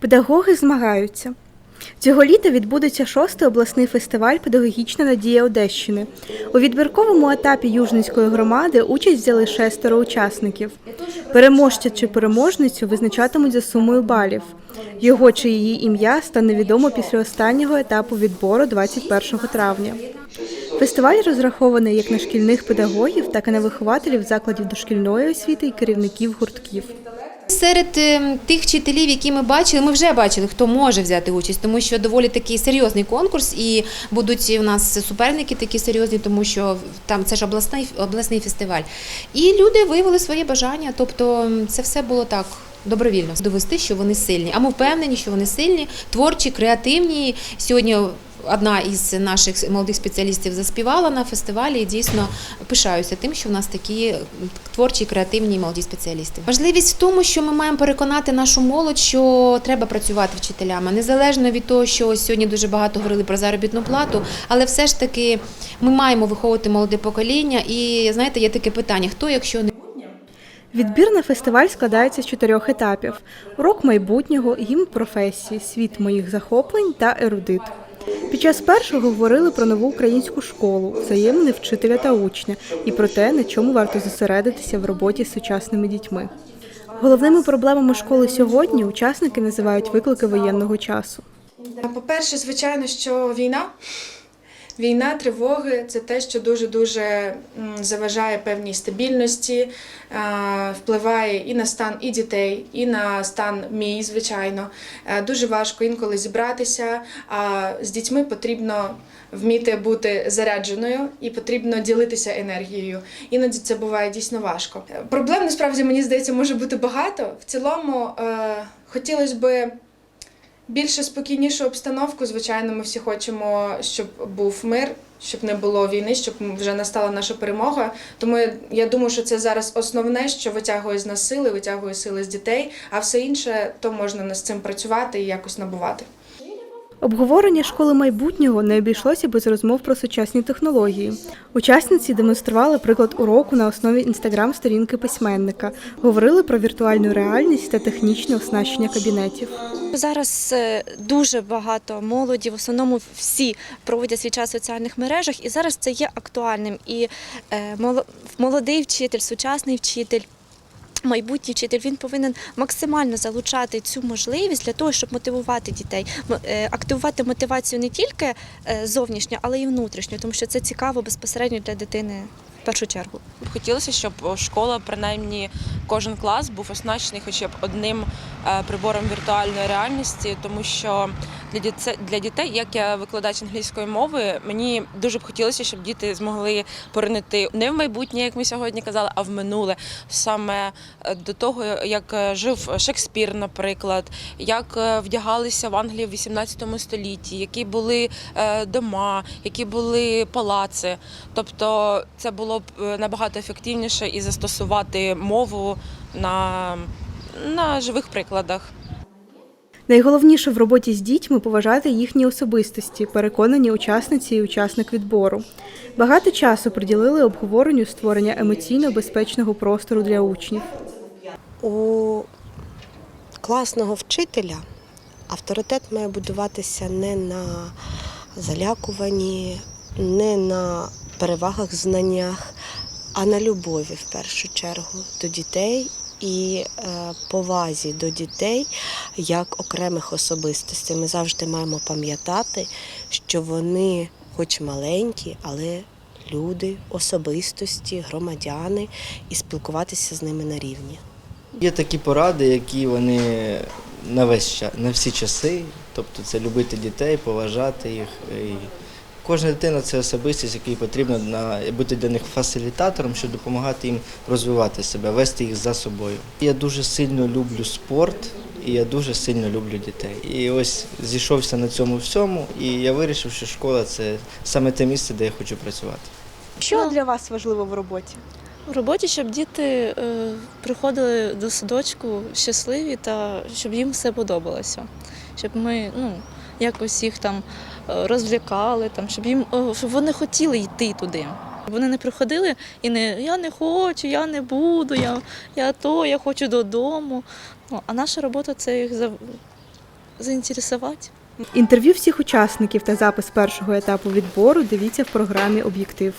Педагоги змагаються. Цього літа відбудеться шостий обласний фестиваль Педагогічна надія Одещини. У відбірковому етапі Южницької громади участь взяли шестеро учасників. Переможця чи переможницю визначатимуть за сумою балів. Його чи її ім'я стане відомо після останнього етапу відбору 21 травня. Фестиваль розрахований як на шкільних педагогів, так і на вихователів закладів дошкільної освіти і керівників гуртків. Серед е, тих вчителів, які ми бачили, ми вже бачили, хто може взяти участь, тому що доволі такий серйозний конкурс, і будуть у нас суперники такі серйозні, тому що там це ж обласний обласний фестиваль. І люди виявили своє бажання, тобто це все було так. Добровільно довести, що вони сильні. А ми впевнені, що вони сильні, творчі, креативні. Сьогодні одна із наших молодих спеціалістів заспівала на фестивалі і дійсно пишаюся тим, що в нас такі творчі, креативні молоді спеціалісти. Важливість в тому, що ми маємо переконати нашу молодь, що треба працювати вчителями, незалежно від того, що сьогодні дуже багато говорили про заробітну плату, але все ж таки ми маємо виховувати молоде покоління. І знаєте, є таке питання: хто, якщо не Відбір на фестиваль складається з чотирьох етапів: урок майбутнього, гімн професії, світ моїх захоплень та ерудит. Під час першого говорили про нову українську школу, взаємини вчителя та учня і про те, на чому варто зосередитися в роботі з сучасними дітьми. Головними проблемами школи сьогодні учасники називають виклики воєнного часу. По-перше, звичайно, що війна. Війна, тривоги це те, що дуже-дуже заважає певній стабільності, е, впливає і на стан і дітей, і на стан мій, звичайно. Е, Дуже важко інколи зібратися, а з дітьми потрібно вміти бути зарядженою і потрібно ділитися енергією. Іноді це буває дійсно важко. Проблем насправді мені здається може бути багато. В цілому е, хотілося би більше спокійнішу обстановку. Звичайно, ми всі хочемо, щоб був мир, щоб не було війни, щоб вже настала наша перемога. Тому я, думаю, що це зараз основне, що витягує з нас сили, витягує сили з дітей, а все інше то можна над цим працювати і якось набувати. Обговорення школи майбутнього не обійшлося без розмов про сучасні технології. Учасниці демонстрували приклад уроку на основі інстаграм-сторінки письменника, говорили про віртуальну реальність та технічне оснащення кабінетів. Зараз е, дуже багато молоді, в основному всі проводять свій час в соціальних мережах, і зараз це є актуальним. І е, молодий вчитель, сучасний вчитель. Майбутній вчитель він повинен максимально залучати цю можливість для того, щоб мотивувати дітей, е, активувати мотивацію не тільки е, зовнішню, але й внутрішню, тому що це цікаво безпосередньо для дитини в першу чергу. Хотілося, щоб школа, принаймні кожен клас був оснащений хоча б одним е, прибором віртуальної реальності, тому що для дітей, для дітей, як я викладач англійської мови, мені дуже б хотілося, щоб діти змогли поринити не в майбутнє, як ми сьогодні казали, а в минуле, саме е, до того, як е, жив Шекспір, наприклад, як е, вдягалися в Англії в 18 столітті, які були дома, які були палаци. Тобто це було б набагато ефективніше і застосувати мову на, на живих прикладах. Найголовніше в роботі з дітьми поважати їхні особистості, переконані учасниці і учасник відбору. Багато часу приділили обговоренню створення емоційно безпечного простору для учнів. У класного вчителя авторитет має будуватися не на залякуванні, не на перевагах знаннях, а на любові в першу чергу до дітей і е, повазі до дітей як окремих особистостей. Ми завжди маємо пам'ятати, що вони, хоч маленькі, але люди, особистості, громадяни, і спілкуватися з ними на рівні. Є такі поради, які вони на весь час, на всі часи. Тобто це любити дітей, поважати їх. І кожна дитина це особистість, якій потрібно на, бути для них фасилітатором, щоб допомагати їм розвивати себе, вести їх за собою. Я дуже сильно люблю спорт і я дуже сильно люблю дітей. І ось зійшовся на цьому всьому, і я вирішив, що школа це саме те місце, де я хочу працювати. Що для вас важливо в роботі? В роботі, щоб діти е, приходили до садочку щасливі та щоб їм все подобалося. Щоб ми ну, якось їх там е, розвлікали, там, щоб, їм, е, щоб вони хотіли йти туди. Вони не приходили і не я не хочу, я не буду, я, я то, я хочу додому. Ну, а наша робота це їх за... заінтересувати. Інтерв'ю всіх учасників та запис першого етапу відбору дивіться в програмі Об'єктив.